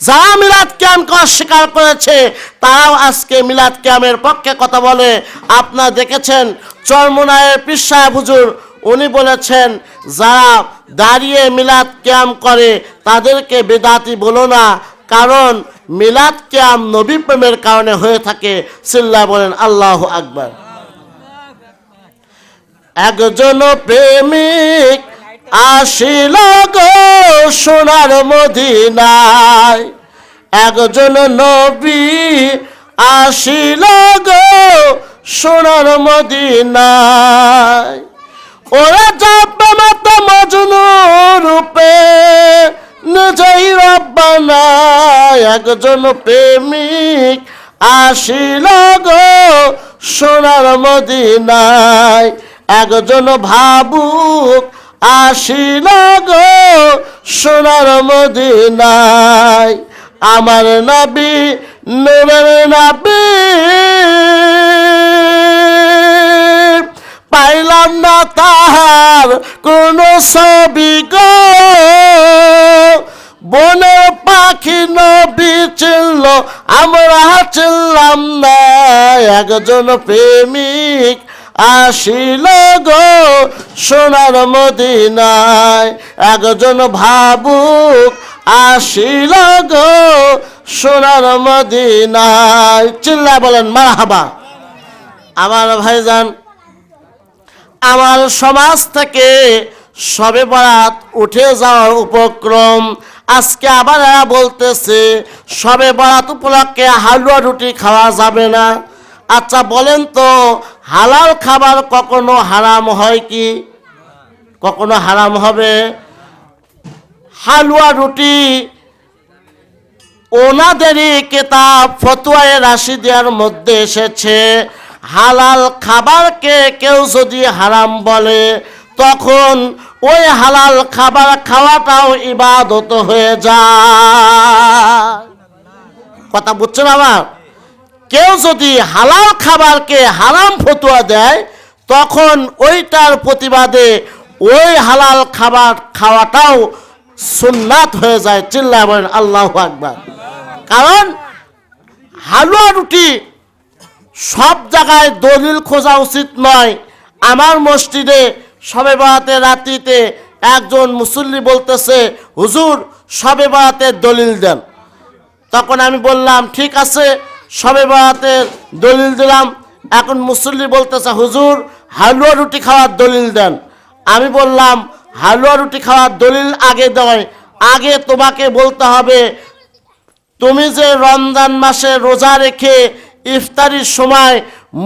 যারা মিলাদ ক্যাম্পকে অস্বীকার করেছে, তারাও আজকে মিলাদ ক্যাম্পের পক্ষে কথা বলে। আপনারা দেখেছেন, চরমুনায়ের পীর সাহেব হুজুর, উনি বলেছেন, যারা দাঁড়িয়ে মিলাদ ক্যাম্প করে, তাদেরকে বেদাতি বলো না, কারণ মিলাদ ক্যাম্প নবী প্রেমের কারণে হয়ে থাকে। সিল্লা বলেন, আল্লাহ আকবার। একজন প্রেমিক আসিল গো সোনার মদিনায়। একজন নবী আসিল গো সোনার মদিনায়। ওরা যাবে মত মজনু রূপে নিজেই রব্বানা একজন প্রেমিক আসিল গো সোনার মদিনায়। একজন ভাবুক আসিল গো সোনার মদিনায়। আমার নবী, নূরের নবী। পাইলাম না তাহার কোন ছবি গো। বনে পাখি নবী চিনল, আমরা চিনলাম না। একজন প্রেমিক আসিল গো সোনার মদিনায়। একজন ভাবুক আসিল গো সোনার মদিনায়। চিল্লা বলেন, মারহাবা। আমার ভাইজান, আমার সমাজ থেকে সবে বরাত উঠে যাওয়ার উপক্রম। আজকে আবার বলতেছে, সবে বরাত উপলক্ষে হালুয়া রুটি খাওয়া যাবে না। আচ্ছা বলেন তো হালাল খাবার কখনো হারাম হয় কি? কখনো হারাম হবে? হালুয়া রুটি, ওনাদেরই কেতাব ফতুয়ায় রাশি দেওয়ার মধ্যে এসেছে, হালাল খাবারকে কেউ যদি হারাম বলে, তখন ওই হালাল খাবার খাওয়াটাও ইবাদত হয়ে যায়। কথা বুঝছেন আমার? কেউ যদি হালাল খাবারকে হারাম ফতুয়া দেয়, তখন ওইটার প্রতিবাদে ওই হালাল খাবার খাওয়াটাও সুন্নাত হয়ে যায়। চিল্লায় বলেন, আল্লাহ আকবার। কারণ হালুয়া রুটি সব জায়গায় দলিল খোঁজা উচিত নয়। আমার মসজিদে সবে বারাতে রাত্রিতে একজন মুসল্লি বলতেছে, হুজুর সবে বারাতে দলিল দেন। তখন আমি বললাম, ঠিক আছে। সবে বারাতের দলিল দিলাম। এখন মুসল্লি বলতেছে, হুজুর, হালুয়া রুটি খাওয়ার দলিল দেন। আমি বললাম, হালুয়া রুটি খাওয়ার দলিল আগে দেয় আগে তোমাকে বলতে হবে, তুমি যে রমজান মাসে রোজা রেখে ইফতারির সময়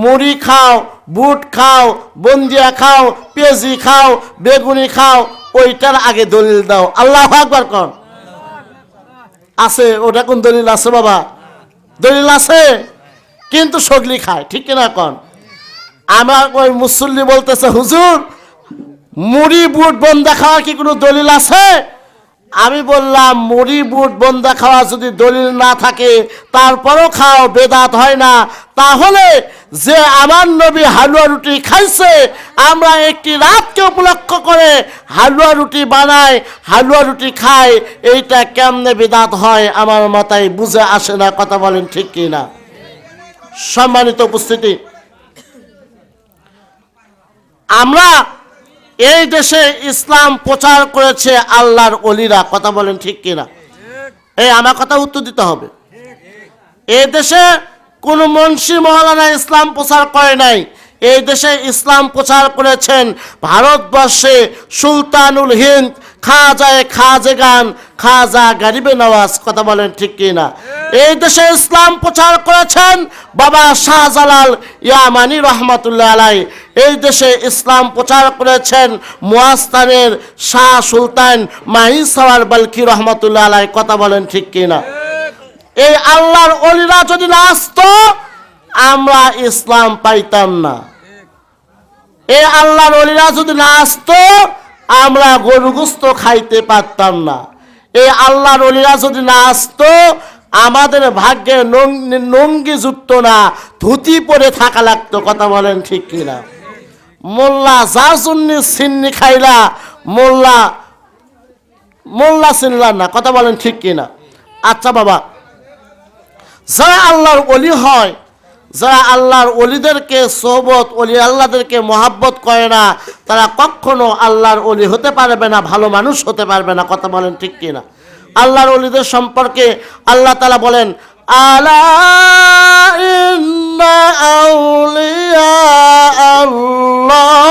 মুড়ি খাও, বুট খাও, বন্দিয়া খাও, পেঁয়াজি খাও, বেগুনি খাও, ওইটার আগে দলিল দাও। আল্লাহ আকবার কর আছে, ওটা কোন দলিল আছে বাবা? দলিল আছে? কিন্তু সগলি খায়, ঠিক কিনা কন? আমার ওই মুসল্লি বলতেছে, হুজুর, মুড়ি, বুট, বন্দা দেখা কি কোনো দলিল আছে? আমি বললাম, মুড়ি, বুট, বন্দা খাওয়া যদি দলিল না থাকে, তারপরও খাও, বেদাত হয় না। তাহলে যে আমার নবী হালুয়া রুটি খাইছে, আমরা একটি রাতকে উপলক্ষ করে হালুয়া রুটি বানাই, হালুয়া রুটি খাই, এইটা কেমনে বেদাত হয় আমার মাথায় বুঝে আসে না, কথা বলেন ঠিক কি না? সম্মানিত উপস্থিতি। আমরা এই দেশে ইসলাম প্রচার করেছে আল্লাহর অলিরা কথা বলেন ঠিক কিনা? এই আমার কথা উত্তর দিতে হবে। এই দেশে কোনো মুন্সি মহলানা ইসলাম প্রচার করে নাই। এই দেশে ইসলাম প্রচার করেছেন ভারতবর্ষে সুলতানুল হিন্দ খাজায় খাজেগান খাজা গারিবে নওয়াজ। কথা বলেন ঠিক কি না এই দেশে ইসলাম প্রচার করেছেন বাবা শাহজালাল ইয়ামানি রহমতুল্লাহ আলাই। এই দেশে ইসলাম প্রচার করেছেন মুয়াস্তানের শাহ সুলতান মাহি সাওয়ার বালকি রহমতুল্লাহ আলাই। কথা বলেন ঠিক কি না এই আল্লাহর অলিরা যদি না আসতো, আমরা ইসলাম পাইতাম না। এই আল্লাহর অলিরা যদি না আসতো, আমরা গরুগুস্ত খাইতে পারতাম না। এই আল্লাহর অলিরা যদি না আসতো আমাদের ভাগ্যে নঙ্গি যুক্ত না, ধুতি পরে থাকা লাগতো, কথা বলেন ঠিক কিনা? মোল্লা যার জন্য সিন্নি খাইলা, মোল্লা মোল্লা চিনলাম না, কথা বলেন ঠিক কিনা? আচ্ছা বাবা, যারা আল্লাহর অলি হয়, যারা আল্লাহর অলিদেরকে সোহবত অলি আল্লাহদেরকে মহাব্বত করে না, তারা কখনো আল্লাহর অলি হতে পারবে না, ভালো মানুষ হতে পারবে না, কথা বলেন ঠিক কিনা? আল্লাহর অলিদের সম্পর্কে আল্লাহ তালা বলেন আলা আউলিয়া আল্লাহ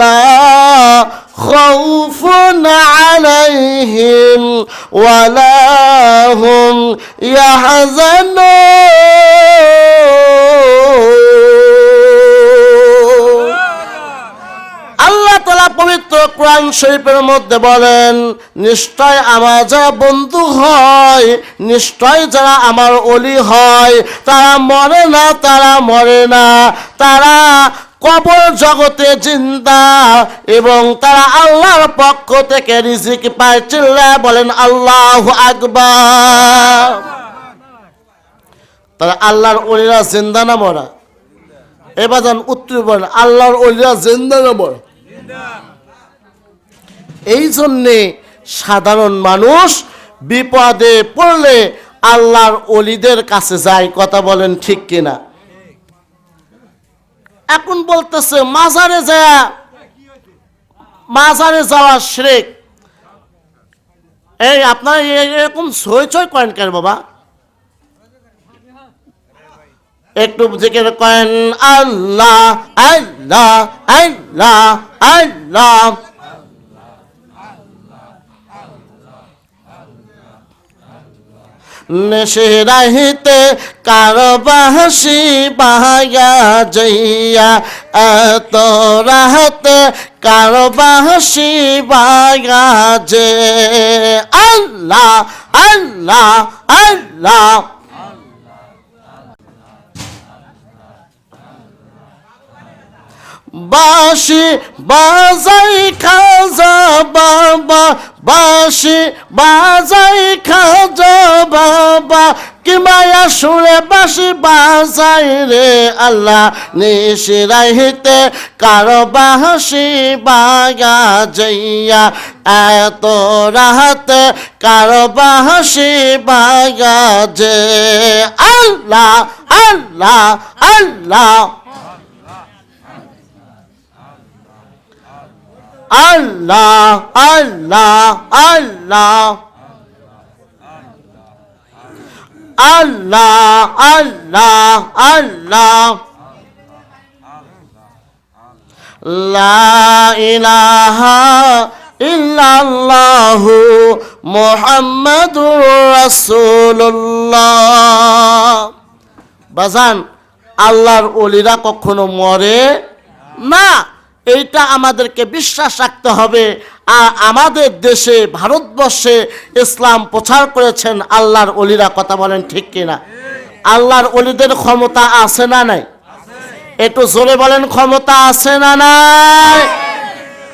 লা আলাইহিম ওয়ালা হুম ইয়াহজানুন। তালা পবিত্র কোরআন শরীফের মধ্যে বলেন, নিশ্চয় আমার যারা বন্ধু হয়, নিশ্চয় যারা আমার অলি হয়, তারা মরে না, তারা মরে না। তারা কবর জগতে জিন্দা এবং তারা আল্লাহর পক্ষ থেকে রিজিক পায় চিল্লা বলেন, আল্লাহ আকবার। তারা আল্লাহর অলিরা জিন্দা না মরা? এবার যান উত্তর বলেন, আল্লাহর অলিরা জিন্দা না মরা? এই জন্যে সাধারণ মানুষ বিপদে পড়লে আল্লাহর অলিদের কাছে যায়, কথা বলেন ঠিক কিনা? এখন বলতেছে, মাজারে যায়, মাজারে যাওয়া শ্রেক। এই আপনারা এরকম সই ছয় করেন কেন বাবা? একটু জিকির করেন, আল্লাহ আল্লাহ আল্লাহ আল্লাহ। নেশে রাহিতে কারবাসি বাহায়া জইয়া এত রাহতে কারবাসি বাগা যে আল্লাহ আল্লাহ আল্লাহ। বাসি বাজাই খাজা বাবা বাসি বাজাই খাজা বাবা। কি মায়া সুরে বাসি বাজাই রে আল্লাহ নিশি রাহিতে কারও বাসি বাগা যাইয়া, এত রাহাতে কারও বাসি বাগা যে আল্লাহ আল্লাহ আল্লাহ। আল্লাহ আল্লাহ আল্লাহ। আল্লাহ আল্লাহ আল্লাহ। লা ইলাহা ইল্লাল্লাহু মুহাম্মাদুর রাসূলুল্লাহ। বাজান, আল্লাহর অলিরা কখনো মরে না। এইটা আমাদেরকে বিশ্বাস রাখতে হবে। আর আমাদের দেশে, ভারতবর্ষে ইসলাম প্রচার করেছেন আল্লাহর অলিরা কথা বলেন ঠিক কিনা? আল্লাহর অলিদের ক্ষমতা আছে না নাই? একটু জোরে বলেন, ক্ষমতা আছে না নাই?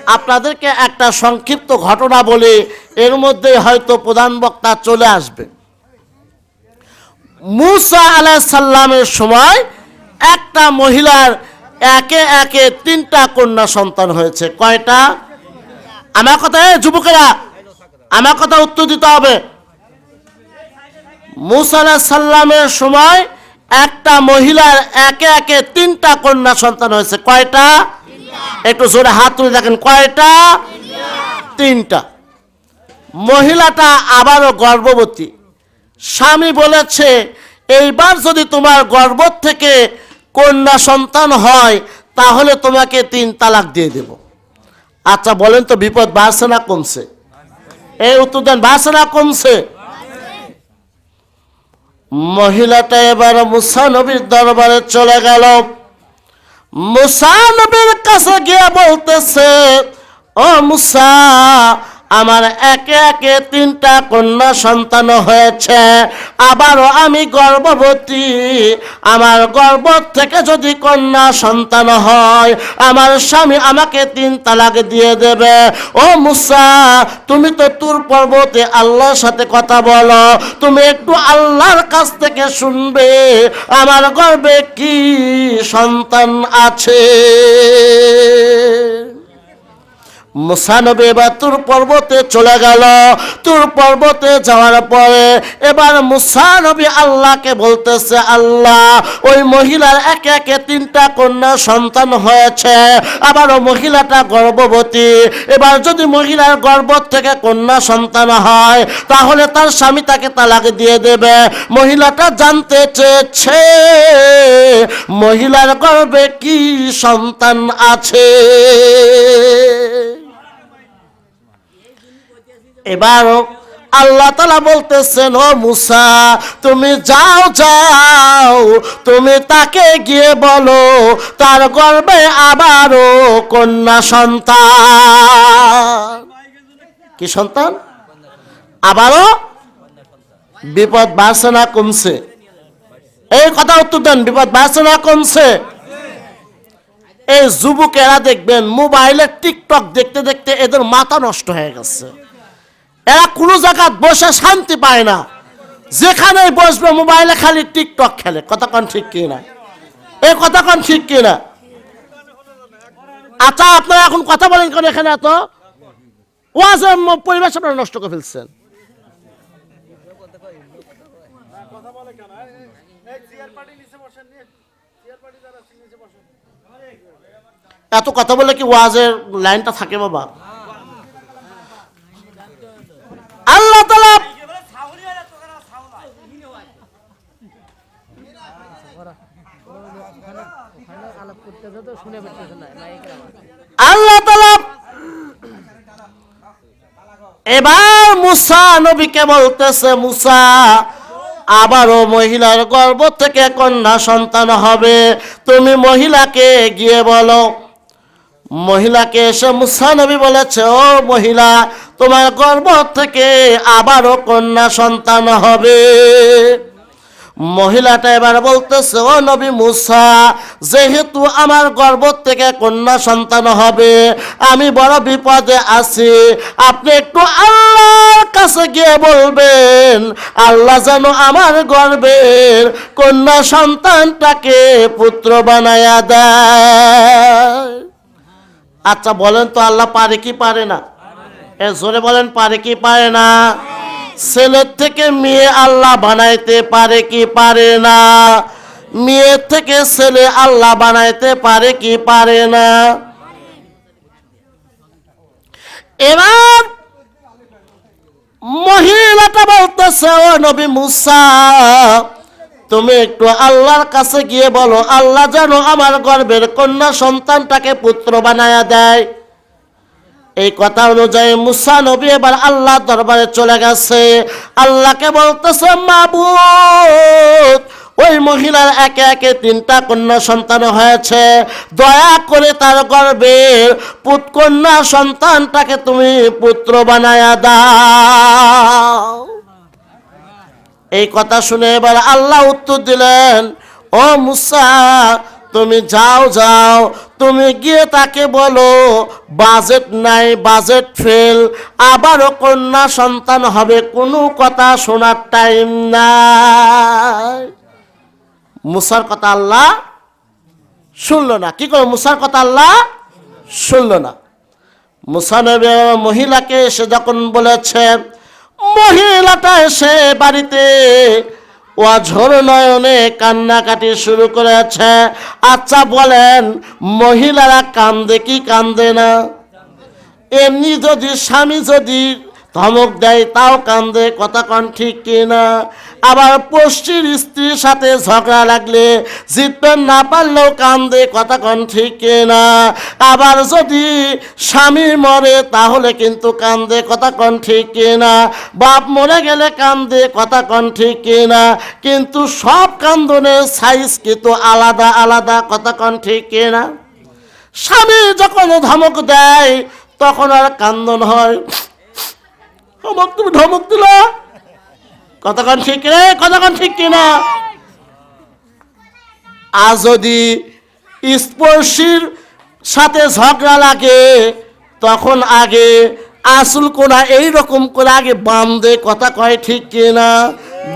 আপনাদেরকে একটা সংক্ষিপ্ত ঘটনা বলে, এর মধ্যে হয়তো প্রধান বক্তা চলে আসবে। মুসা আলাহ সাল্লামের সময় একটা মহিলার একে একে তিনটা কন্যা সন্তান হয়েছে। কয়টা? আমার কথা যুবকেরা, আমার কথা উত্তর দিতে হবে। মুসা আলাহ সাল্লামের সময় একটা মহিলার একে একে তিনটা কন্যা সন্তান হয়েছে। কয়টা? একটু জোরে হাত তুলে দেখেন, কয়টা? তিনটা। মহিলাটা আবারও গর্ভবতী। স্বামী বলেছে, এইবার যদি তোমার গর্ভ থেকে কন্যা সন্তান হয়, তাহলে তোমাকে তিন তালাক দিয়ে দেব। আচ্ছা বলেন তো বিপদ বাড়ছে না কমছে? এই উত্তর দেন, বাড়ছে না কমছে? মহিলাটা এবার মুসা নবীর দরবারে চলে গেল। মুসা নবীর কাছে গিয়ে বলতেছে, ও মুসা আমার একে একে তিনটা কন্যা সন্তান হয়েছে। আবারও আমি গর্ভবতী। আমার গর্ভ থেকে যদি কন্যা সন্তান হয়, আমার স্বামী আমাকে তিন তালাক দিয়ে দেবে। ও মুসা, তুমি তো তুর পর্বতে আল্লাহর সাথে কথা বলো। তুমি একটু আল্লাহর কাছ থেকে শুনবে, আমার গর্বে কি সন্তান আছে? মুসানবী এবার তুর পর্বতে চলে গেল। তুর পর্বতে যাওয়ার পরে এবার মুসানবী আল্লাহকে বলতেছে, আল্লাহ, ওই মহিলার একে একে তিনটা কন্যা সন্তান হয়েছে। আবার ও মহিলাটা গর্ভবতী। এবার যদি মহিলার গর্ভ থেকে কন্যা সন্তান হয়, তাহলে তার স্বামী তাকে তালাক দিয়ে দেবে। মহিলাটা জানতে চেয়েছে। মহিলার গর্বে কি সন্তান আছে? এবার আল্লাহ তালা বলতেছেন, ও মুসা, তুমি যাও যাও। তুমি তাকে গিয়ে বলো, তার গর্বে আবারও কন্যা সন্তান। কি সন্তান? আবারও বিপদ বাড়ছে না কমছে। এই কথা উত্তর দেন, বিপদ বাড়ছে না কমছে। এই যুবকেরা দেখবেন, মোবাইলে টিকটক দেখতে দেখতে এদের মাথা নষ্ট হয়ে গেছে। এরা কোনো জায়গায় বসে শান্তি পায় না। যেখানে বসবে মোবাইলে খালি টিকটক খেলে। কতক্ষণ ঠিক কি না এই কতক্ষণ ঠিক কি না আচ্ছা আপনারা এখন কথা বলেন কেন এখানে এত? ওয়াজের ম- পরিবেশ আপনারা নষ্ট করে ফেলছেন। এত কথা বলে কি ওয়াজের লাইনটা থাকে বাবা? আল্লাহ আল্লাহ এবার মুসা নবীকে বলতেছে, মুসা আবারও মহিলার গর্ভ থেকে কন্যা সন্তান হবে। তুমি মহিলাকে গিয়ে বলো। মহিলাকে এসে মুসানবী বলেছে, ও মহিলা, তোমার গর্ভ থেকে আবারও কন্যা সন্তান হবে। মহিলাটা এবার বলতেছে, ও নবী মুসা, যেহেতু আমার গর্ভ থেকে কন্যা সন্তান হবে, আমি বড় বিপদে আছি, আপনি একটু আল্লাহর কাছে গিয়ে বলবেন, আল্লাহ যেন আমার গর্বের কন্যা সন্তানটাকে পুত্র বানায়া দেয়। আচ্ছা বলেন তো আল্লাহ পারে কি পারে না? এ জোরে বলেন, পারে কি পারে না? ছেলের থেকে মেয়ে আল্লাহ বানাইতে পারে কি পারে না? মেয়ের থেকে ছেলে আল্লাহ বানাইতে পারে কি পারে না? এবার মহিলাটা বলতেছে, ও নবী মুসা, তুমি একটু আল্লাহর কাছে গিয়ে বলো, আল্লাহ যেন আমার গর্বের কন্যা সন্তানটাকে পুত্র বানায়া দেয়। এই কথা অনুযায়ী মুসা নবী এবার আল্লাহ দরবারে চলে গেছে। আল্লাহকে বলতেছে, মাবুদ, ওই মহিলার একে একে তিনটা কন্যা সন্তান হয়েছে। দয়া করে তার গর্ভের পুত কন্যা সন্তানটাকে তুমি পুত্র বানায়া দাও। এই কথা শুনে এবার আল্লাহ উত্তর দিলেন, ও মুসা, তুমি যাও যাও তুমি গিয়ে তাকে বলো, বাজেট নাই, বাজেট ফেল, আবারও কন্যা সন্তান হবে, কোনো কথা শোনার টাইম নাই। মুসার কথা আল্লাহ শুনলো না। কি করে মুসার কথা আল্লাহ শুনলো না। মুসা নবী মহিলাকে এসে যখন বলেছে, মহিলাটা এসে বাড়িতে অঝোর নয়নে কান্নাকাটি শুরু করেছে। আচ্ছা বলেন, মহিলারা কান্দে কি কান্দে না? এমনি যদি স্বামী যদি ধমক দেয়, তাও কান্দে, কথা কন ঠিক কিনা। আবার পশ্চির স্ত্রীর সাথে ঝগড়া লাগলে জিততে না পারলেও কান্দে, কথা কন ঠিক কিনা। আবার যদি স্বামী মরে, তাহলে কিন্তু কান্দে, কথা কন ঠিক কিনা। বাপ মরে গেলে কান্দে, কথা কন ঠিক কিনা। কিন্তু সব কান্দনের সাইজ কিন্তু আলাদা আলাদা, কথা কন ঠিক কিনা। স্বামী যখন ধমক দেয়, তখন আর কান্দন হয়। আমাকে তুমি, ধমক দিলা। কতক্ষণ ঠিক রে কতক্ষণ ঠিক কিনা? আর যদি স্পর্শীর সাথে ঝগড়া লাগে, তখন আগে আসল কোনা এইরকম করে আগে বান্ধে কথা কয় ঠিক কিনা?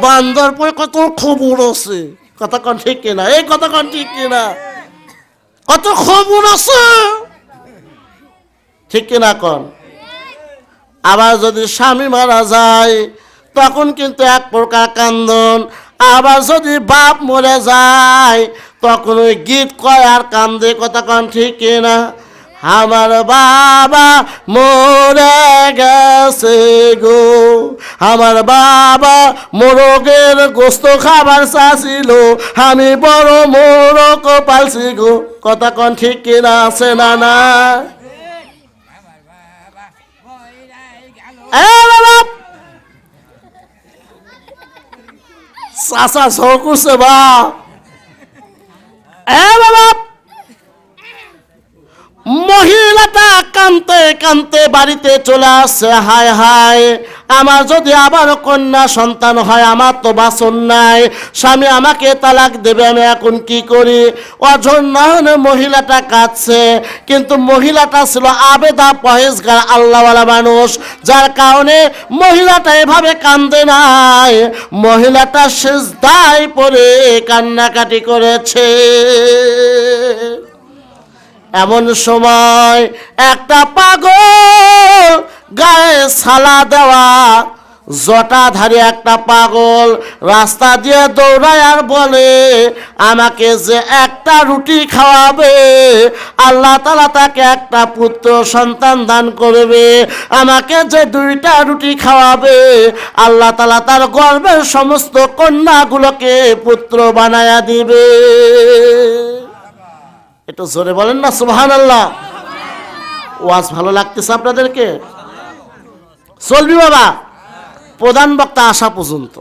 বান্ধার পরে কত খবর আছে? কতক্ষণ ঠিক কিনা? এই কথা কতক্ষণ ঠিক কিনা? কত খবর আছে? ঠিক কিনা কন? আবার যদি স্বামী মারা যায়, তখন কিন্তু এক প্রকার কান্দন। আবার যদি বাপ মরে যায়, তখন ওই গীত কয় আর কান্দে কথা কন ঠিক কিনা? আমার বাবা মরে গেছে গো। আমার বাবা মোরগের গোস্ত খাবার চাছিল আমি বড় মোরগ পালছি গো। কথা কন ঠিক কিনা আছে না না এ বাবা চাচা সহ করছে বা এ বাবা! মহিলাটা কানতে কানতে বাড়িতে চলে আসছে হায় হায়! আমার যদি আবার কন্যা সন্তান হয়, আমার তো বাসন নাই। স্বামী আমাকে তালাক দেবে, আমি এখন কি করি? অজন্য মহিলাটা কাঁদছে, কিন্তু মহিলাটা ছিল আবেদা পহেজগার, আল্লাহওয়ালা মানুষ, যার কারণে মহিলাটা এভাবে কান্দে নাই। মহিলাটা শেষ দায় পরে কান্নাকাটি করেছে। এমন সময় একটা পাগল গায়ে সালা দেওয়া জটাধারী একটা পাগল রাস্তা দিয়ে দৌড়ায় আর বলে, আমাকে যে একটা রুটি খাওয়াবে, আল্লাহ তালা তাকে একটা পুত্র সন্তান দান করবে। আমাকে যে দুইটা রুটি খাওয়াবে, আল্লাহ তালা তার গর্বের সমস্ত কন্যাগুলোকে পুত্র বানায়া দিবে। একটু জোরে বলেন না সুবহান আল্লাহ ওয়াজ ভালো লাগতেছে আপনাদেরকে? চলবি বাবা। প্রধান বক্তা আসা পর্যন্ত।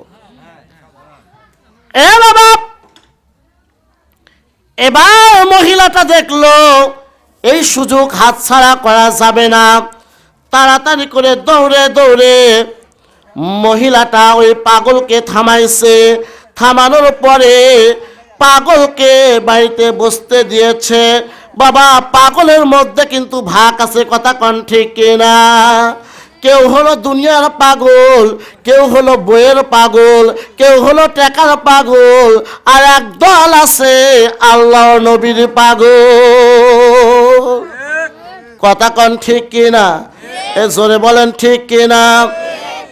এ বাবা, এবার মহিলাটা দেখল, এই সুযোগ হাতছাড়া করা যাবে না। তাড়াতাড়ি করে দৌড়ে দৌড়ে মহিলাটা ওই পাগলকে থামাইছে। থামানোর পরে পাগলকে বাড়িতে বসতে দিয়েছে। বাবা, পাগলের মধ্যে কিন্তু ভাগ আছে, কথা কন ঠিক কিনা? কেউ হলো দুনিয়ার পাগল, কেউ হলো বইয়ের পাগল, কেউ হলো টাকার পাগল, আর এক দল আছে আল্লাহ নবীর পাগল। কথা কন ঠিক কিনা? এ জোরে বলেন ঠিক কিনা?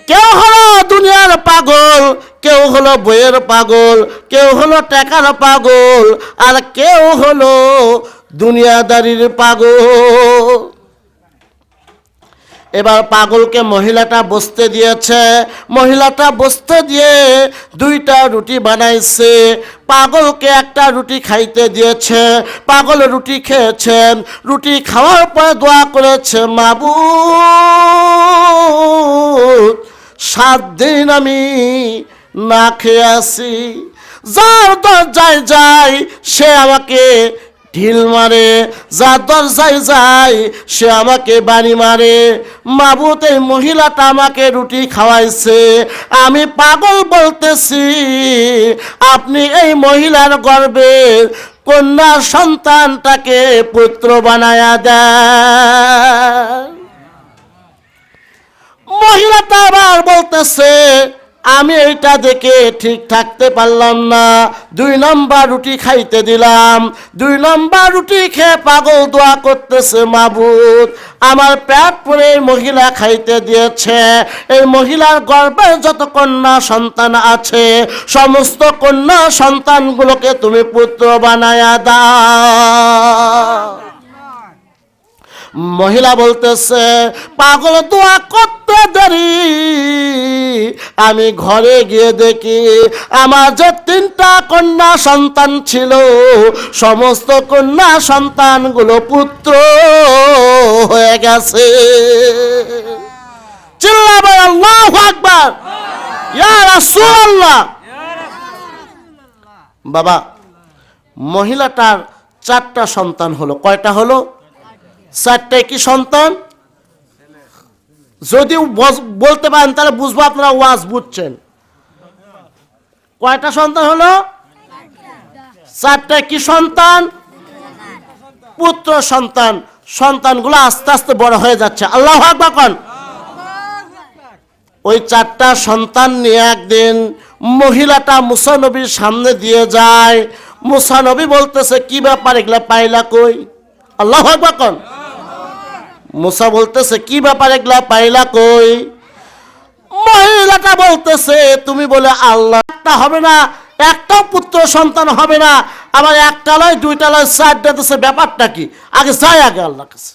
কেউ হলো দুনিয়ার পাগল, কেউ হলো বইয়ের পাগল, কেউ হলো টাকার পাগল, আর কেউ হলো দুনিয়াদারির পাগল। এবার পাগলকে মহিলাটা বসতে দিয়েছে। মহিলাটা বসতে দিয়ে দুইটা রুটি বানাইছে। পাগলকে একটা রুটি খাইতে দিয়েছে। পাগল রুটি খেয়েছেন। রুটি খাওয়ার পরে দোয়া করেছে মাবু সাত দিন আমি না খেয়ে আসি। যার দরজায় যাই, সে আমাকে ঢিল মারে যার দরজায় যায়, সে আমাকে বাড়ি মারে। মাবুত এই মহিলাটা আমাকে রুটি খাওয়াইছে। আমি পাগল বলতেছি, আপনি এই মহিলার গর্বের কন্যা সন্তানটাকে পুত্র বানায়া দেন। মহিলাটা আবার বলতেছে আমি এইটা দেখে ঠিক থাকতে পারলাম না। দুই নম্বর রুটি খাইতে দিলাম। দুই নম্বর রুটি খেয়ে পাগল দোয়া করতেছে মাবুদ। আমার পেট পরে মহিলা খাইতে দিয়েছে। এই মহিলার গর্ভে যত কন্যা সন্তান আছে, সমস্ত কন্যা সন্তানগুলোকে তুমি পুত্র বানায়া দাও। মহিলা বলতেছে, পাগল দোয়া করতে দেরি আমি ঘরে গিয়ে দেখি আমার যে তিনটা কন্যা সন্তান ছিল, সমস্ত কন্যা সন্তানগুলো পুত্র হয়ে গেছে। বাবা, মহিলাটার চারটা সন্তান হলো। কয়টা হলো? চারটায় কি সন্তান? যদি বলতে পারেন, তাহলে বুঝব আপনারা ওয়াজ বুঝছেন। কয়টা সন্তান হলো? চারটায় কি সন্তান? পুত্র সন্তান। সন্তানগুলো আস্তে আস্তে বড় হয়ে যাচ্ছে। আল্লাহ আকবার ওই চারটা সন্তান নিয়ে একদিন মহিলাটা মুসানবীর সামনে দিয়ে যায়। মুসানবী বলতেছে, কি ব্যাপার? এগুলা পাইলা কই? আল্লাহ কন। মুসা বলতেছে, কি ব্যাপার এগুলা? পাইলা কই? মহিলাটা বলতেছে, তুমি বলে আল্লাহ, একটা হবে না, একটাও পুত্র সন্তান হবে না, আবার একটা লয়, দুইটা লয় চারটা দেশে ব্যাপারটা কি? আগে যায় আগে আল্লাহ কাছে।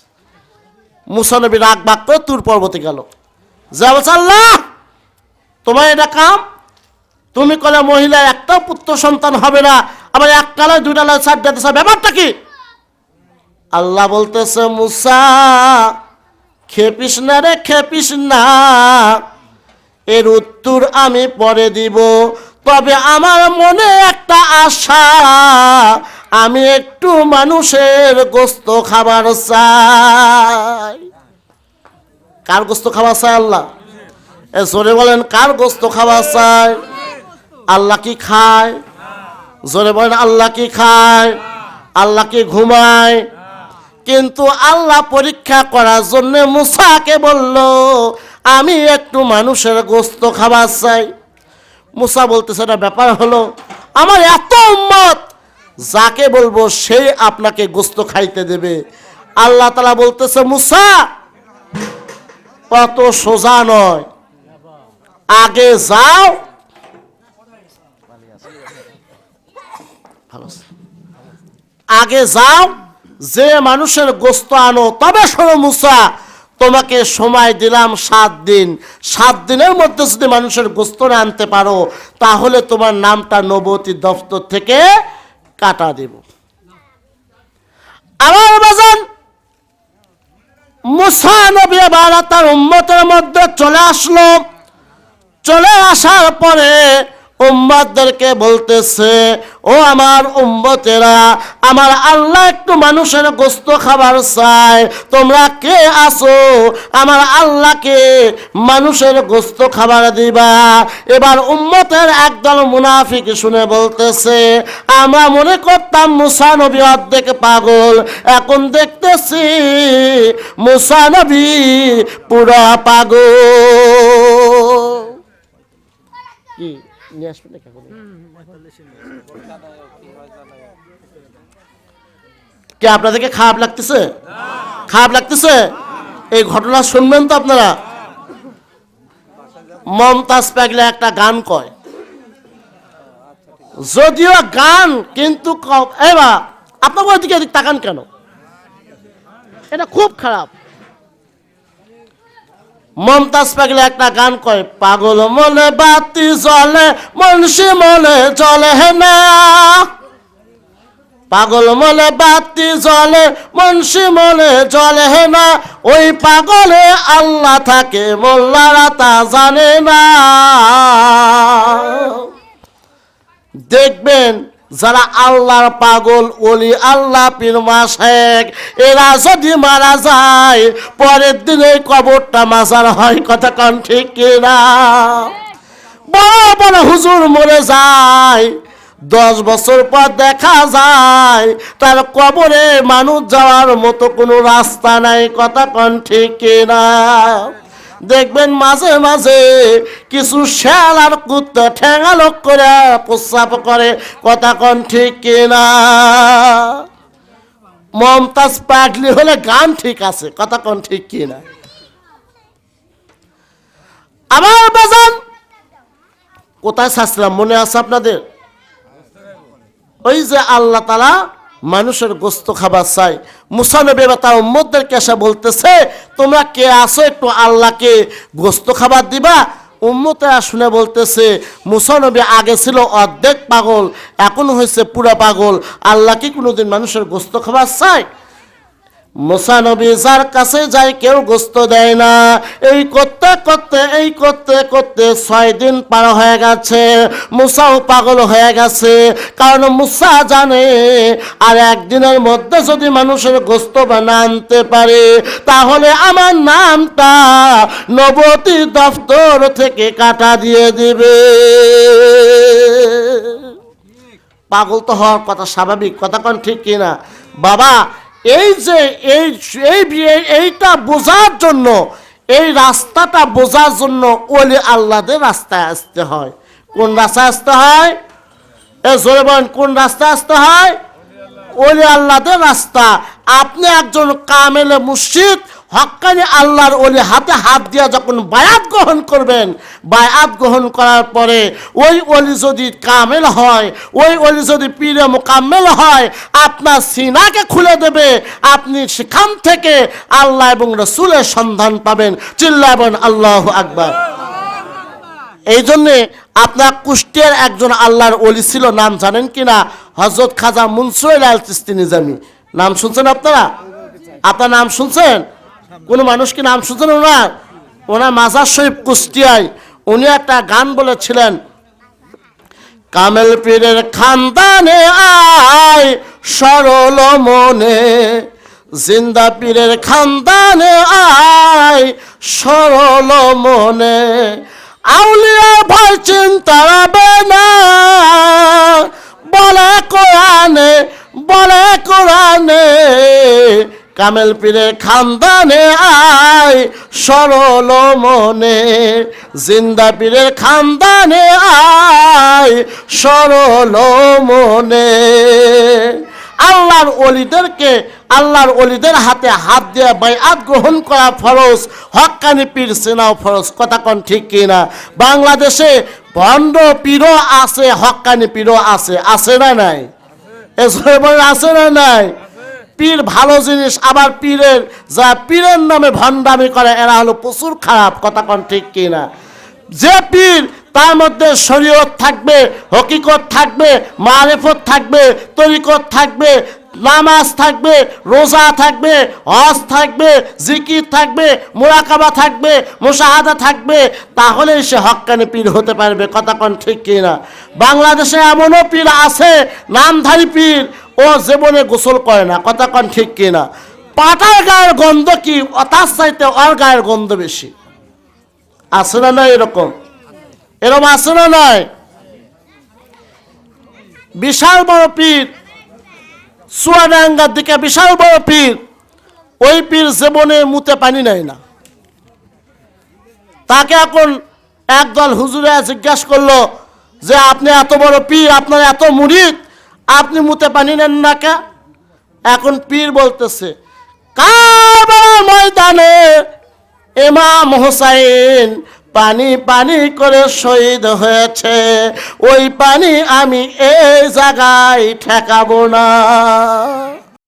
মুসানবী রাগ বাগ করে তুর পর্বতে গেল। যা বলছে, আল্লাহ, তোমার এটা কাম? তুমি কলে মহিলা, একটাও পুত্র সন্তান হবে না, আবার একটা লয়, দুইটা লয় চারটা দেশে ব্যাপারটা কি? আল্লাহ বলতেছে, মুসা, খেপিস না রে, খেপিস না। এর উত্তর আমি পরে দিব। তবে আমার মনে একটা আশা, আমি একটু মানুষের গোস্ত খাবার চাই। কার গোস্ত খাবার চাই আল্লাহ? এ জোরে বলেন, কার গোস্ত খাবার চাই? আল্লাহ কি খায়? জোরে বলেন, আল্লাহ কি খায়? আল্লাহ কি ঘুমায়? কিন্তু আল্লাহ পরীক্ষা করার জন্য মুসাকে বলল, আমি একটু মানুষের গোস্ত খাবার চাই। মুসা বলতেছে, এটা ব্যাপার হলো, আমার এত উম্মত, যাকে বলব সেই আপনাকে গোস্ত খাইতে দেবে। আল্লাহ তালা বলতেছে, মুসা কত সোজা নয়। আগে যাও। আগে যাও যে মানুষের গোস্ত আনো, তবে শোনো মুসা, তোমাকে সময় দিলাম সাত দিন। সাত দিনের মধ্যে যদি মানুষের গোস্ত না আনতে পারো, তাহলে তোমার নামটা নবতী দপ্তর থেকে কাটা দেব। আমার বাজান মুসা তার উম্মতের মধ্যে চলে আসলো। চলে আসার পরে উম্মতদেরকে বলতেছে, ও আমার উম্মতেরা, আমার আল্লাহ একটু মানুষের গোস্ত খাবার চায়। তোমরা কে আসো আমার আল্লাহকে মানুষের গোস্ত খাবার দিবা। এবার উম্মতের একদল মুনাফিক শুনে বলতেছে, আমরা মনে করতাম মুসা নবী অর্ধেক পাগল। এখন দেখতেছি মুসা নবী পুরা পাগল। কি? নিয়ে আসবে না কেমন কে আপনাদেরকে খারাপ লাগতেছে? খারাপ লাগতেছে? এই ঘটনা শুনবেন তো আপনারা। মমতাজ পাগলে একটা গান কয়। যদিও গান, কিন্তু এবার আপনার এদিক তাকান কেন? এটা খুব খারাপ। মমতাজ পাগলে একটা গান কয়, পাগল মনে বাতি জ্বলে, মনসি মনে জ্বলে না। পাগল মনে বাতি জ্বলে, মনসি মনে জ্বলে না। ওই পাগলে আল্লাহ থাকে, মোল্লারা তা জানে না। দেখবেন যারা আল্লাহর পাগল, ওলি, আল্লাহ, পীর, মাসেক, এরা যদি মারা যায়, পরের দিন দিনে কবরটা মাজার হয়, কথা কন ঠিক কিনা? বড় বড় হুজুর মরে যায়, দশ বছর পর দেখা যায়, তার কবরে মানুষ যাওয়ার মতো কোনো রাস্তা নাই, কথা কন ঠিক কিনা? দেখবেন মাঝে মাঝে কিছু শ্যাল আর কুত্তা ঠেঙালক করে প্রস্রাব করে। কথা কন ঠিক কিনা? মমতাজ পাগলি হলে গান ঠিক আছে, কথা কন ঠিক কিনা? আবার বাজান, কোথায় শাস্ত্রাম মনে আছে আপনাদের? ওই যে আল্লাহ তালা মানুষের গোস্ত খাবার চাই। মুসানবী বা তার উম্মদদেরকে এসে বলতেছে, তোমরা কে আসো একটু আল্লাহকে গোস্ত খাবার দিবা? উম্মতেরা শুনে বলতেছে, মুসানবী আগে ছিল অর্ধেক পাগল, এখন হয়েছে পুরা পাগল। আল্লাহকে কোনোদিন মানুষের গোস্ত খাবার চায়? মুসানবী যার কাছে যায় কেউ গোস্ত দেয় না। এই করতে করতে, এই করতে করতে ছয় দিন পার হয়ে গেছে। মুসাও পাগল হয়ে গেছে। কারণ মুসা জানে, আর একদিনের মধ্যে যদি মানুষের গোস্ত বানা আনতে পারে, তাহলে আমার নামটা নবতী দপ্তর থেকে কাটা দিয়ে দিবে। পাগল তো হওয়ার কথা স্বাভাবিক, কথা কোন ঠিক কিনা? বাবা এই যে, এই এই এইটা বোঝার জন্য, এই রাস্তাটা বোঝার জন্য ওলি আল্লাদের রাস্তায় আসতে হয়। কোন রাস্তায় আসতে হয়? এ জোরে বলেন, কোন রাস্তায় আসতে হয়? ওলি আল্লাহদের রাস্তা। আপনি একজন কামেলে মুর্শিদ হক্কানি আল্লাহর ওলি হাতে হাত দিয়া যখন বায়াত গ্রহণ করবেন, বায়াত গ্রহণ করার পরে ওই অলি যদি কামেল হয়, ওই অলি যদি পীরে মোকাম্মেল হয়, আপনার সিনাকে খুলে দেবে, আপনি সেখান থেকে আল্লাহ এবং রসুলের সন্ধান পাবেন। চিল্লাবেন আল্লাহ আকবার। এই জন্যে আপনার কুষ্টিয়ার একজন আল্লাহর অলি ছিল, নাম জানেন কি না? হজরত খাজা মুনসুর আল চিস্তি নিজামি নাম শুনছেন আপনারা? আপনার নাম শুনছেন? কোন মানুষ কি নাম শুনছেন ওনার? ওনার মাজার শরীফ কুষ্টিয়ায়। উনি একটা গান বলেছিলেন, কামেল পীরের খানদানে আয় সরল মনে, জিন্দা পীরের খানদানে আয় সরল মনে। আউলিয়া ভয় চিন্তা হবে না, বলে কোরআনে বলে কোরআনে কামেল পীরের খানদানে আয়, সরল মনে। জিন্দা পীরের খানদানে আয়, সরল মনে। আল্লাহর অলিদেরকে আল্লাহর অলিদের হাতে হাত দিয়ে বাইআত গ্রহণ করা ফরজ। হক্কানি পীর সেনাও ফরজ, কথা কোন ঠিক কিনা বাংলাদেশে ভণ্ড পীরও আছে হক্কানি পীরও আছে। আছে না নাই? বলে আছে না নাই? পীর ভালো জিনিস, আবার পীরের যা পীরের নামে ভণ্ডামি করে, এরা হলো প্রচুর খারাপ। কথা কোন ঠিক কিনা? যে পীর তার মধ্যে শরীয়ত থাকবে, হকিকত থাকবে, মারেফত থাকবে, তরিকত থাকবে, নামাজ থাকবে, রোজা থাকবে, হজ থাকবে, জিকির থাকবে, মোরাকাবা থাকবে, মুশাহাদা থাকবে, তাহলেই সে হক্কানি পীর হতে পারবে। কথা কোন ঠিক কিনা? বাংলাদেশে এমনও পীর আছে, নামধারী পীর ও জীবনে গোসল করে না, কথা কোন ঠিক কিনা। পাটার গায়ের গন্ধ কি? তার চাইতে ওর গায়ের গন্ধ বেশি। আছে না নয় এরকম? এরকম আছে না নয় বিশাল বড় পীর, চুয়াডাঙ্গার দিকে বিশাল বড় পীর, ওই পীর জীবনে মুতে পানি নেয় না। তাকে এখন একদল হুজুরে জিজ্ঞাসা করল যে, আপনি এত বড় পীর, আপনার এত মুরিদ? আপনি মুতে পানি নেন না কে? এখন পীর বলতেছে, কারবালার ময়দানে ইমাম হোসাইন পানি পানি করে শহীদ হয়েছে। ওই পানি আমি এই জায়গায় ঠেকাবো না।